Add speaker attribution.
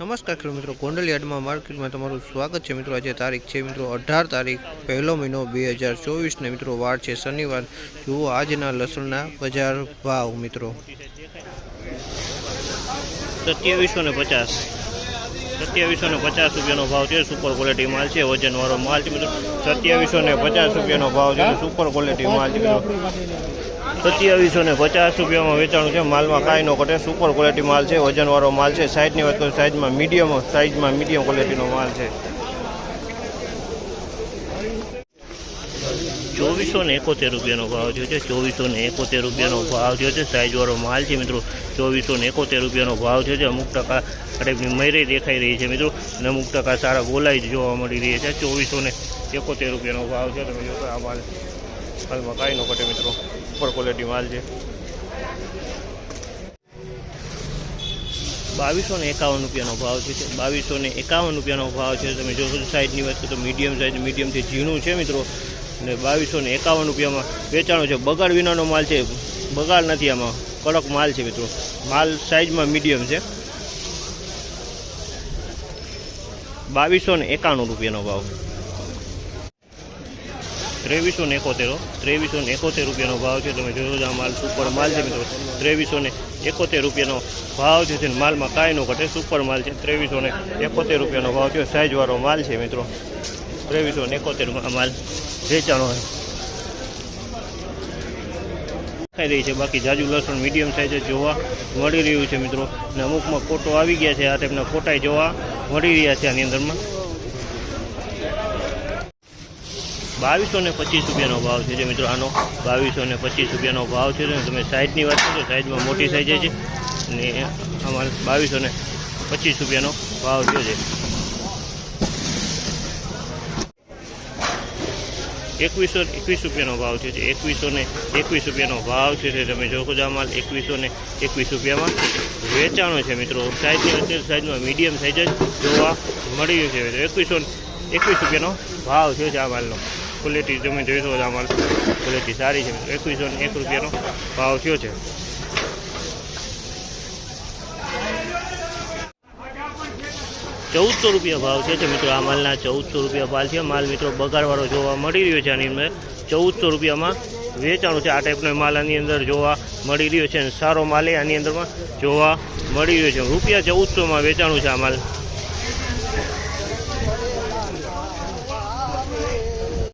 Speaker 1: નમસ્કાર ખેડૂત મિત્રો, ગોંડલ યાર્ડમાં માર્કેટમાં તમારું સ્વાગત છે. મિત્રો, આજે તારીખ છે મિત્રો અઢાર તારીખ, પહેલો મહિનો બે હજાર ચોવીસને. મિત્રો, વાર છે શનિવાર. જુઓ આજના લસણના બજાર ભાવ મિત્રો.
Speaker 2: સત્યાવીસો ને પચાસ. સત્યાવીસો ને પચાસ રૂપિયાનો ભાવ છે. સુપર ક્વોલિટી માલ છે. વજનવાળો માલ છે. મિત્રો, સત્યાવીસો ને પચાસ રૂપિયાનો ભાવ છે. સુપર ક્વોલિટી માલ છે. મિત્રો સત્યાવીસો ને પચાસ રૂપિયામાં વેચાણું છે. માલમાં કાંઈ ન ઘટે. સુપર ક્વોલિટી માલ છે, વજનવાળો માલ છે. સાઇઝની વાત કરું સાઇઝમાં મીડિયમ સાઇઝમાં મીડિયમ ક્વોલિટીનો માલ છે. ચોવીસો ને એકોતેર રૂપિયાનો ભાવ થયો છે. ચોવીસો ને એકોતેર રૂપિયાનો ભાવ થયો છે. સાઇઝવાળો માલ છે, મિત્રો. ચોવીસો ને એકોતેર રૂપિયાનો ભાવ થયો છે. અમુક ટકા ટાઈપની મયરે દેખાઈ રહી છે, મિત્રો. અને અમુક ટકા સારા ગોલાઈ જોવા મળી રહી છે. ચોવીસો ને એકોતેર રૂપિયાનો ભાવ છે. તમે જોશો આ માલ હાલમાં કાંઈ ન ઘટે મિત્રો. સુપર ક્વોલિટી માલ છે. બાવીસો ને એકાવન રૂપિયાનો ભાવ છે બાવીસો ને એકાવન રૂપિયાનો ભાવ છે. તમે જોશો સાઈઝની વાત તો મીડિયમ સાઈઝ મીડિયમથી ઝીણું છે મિત્રો. અને બાવીસો ને એકાવન રૂપિયામાં વેચાણો છે. બગાડ વિનાનો માલ છે. બગાડ નથી આમાં. કડક માલ છે મિત્રો. માલ સાઈઝમાં મીડિયમ છે. બાવીસો ને એકાણું રૂપિયાનો ભાવ. ત્રેવીસો ને એકોતેરો ત્રેવીસો ને એકોતેર રૂપિયાનો ભાવ છે. તમે જોયો આ માલ સુપર માલ છે મિત્રો. ત્રેવીસો ને એકોતેર રૂપિયાનો ભાવ છે અને માલમાં કાંઈ ન ઘટે. સુપર માલ છે. ત્રેવીસો ને એકોતેર રૂપિયાનો ભાવ છે. સાઇઝવાળો માલ છે મિત્રો. ત્રેવીસો ને એકોતેરમાં માલ વેચાણો દેખાઈ રહી છે. બાકી જાજુ લસણ મીડિયમ સાઇઝ જોવા મળી રહ્યું છે મિત્રો. અને અમુકમાં ફોટો આવી ગયા છે. આ ટાઈપના ફોટા જોવા મળી રહ્યા છે આની અંદરમાં. બાવીસો ને પચીસ રૂપિયાનો ભાવ છે જે મિત્રો આનો. બાવીસો ને પચીસ રૂપિયાનો ભાવ છે તમે સાઈઝની વાત કરો, સાઈઝમાં મોટી સાઈઝ છે. અને અમારે બાવીસો ને પચીસ રૂપિયાનો ભાવ થયો છે. એકવીસો એકવીસ રૂપિયાનો ભાવ છે. એકવીસો ને એકવીસ રૂપિયાનો ભાવ છે તમે આ માલ એકવીસો ને એકવીસ રૂપિયામાં વેચાણો છે મિત્રો. સાઈઝની અત્યારે સાઈઝમાં મીડિયમ સાઈઝ જ જોવા મળી રહ્યું છે. એકવીસો એકવીસ રૂપિયાનો ભાવ છે આ માલનો. ક્વોલિટી તમે જોઈ શકો આ ક્વોલિટી સારી છે. એકવીસો ને એક રૂપિયાનો ભાવ થયો છે. ચૌદસો રૂપિયા ભાવ છે મિત્રો આ માલના ચૌદસો રૂપિયા ભાવ છે. માલ મિત્રો બગાડવાળો જોવા મળી રહ્યો છે આની અંદર. ચૌદસો રૂપિયામાં વેચાણું છે. આ ટાઈપનો માલ આની અંદર જોવા મળી રહ્યો છે અને સારો માલ આની અંદરમાં જોવા મળી રહ્યો છે. રૂપિયા ચૌદસોમાં વેચાણું છે આ માલ.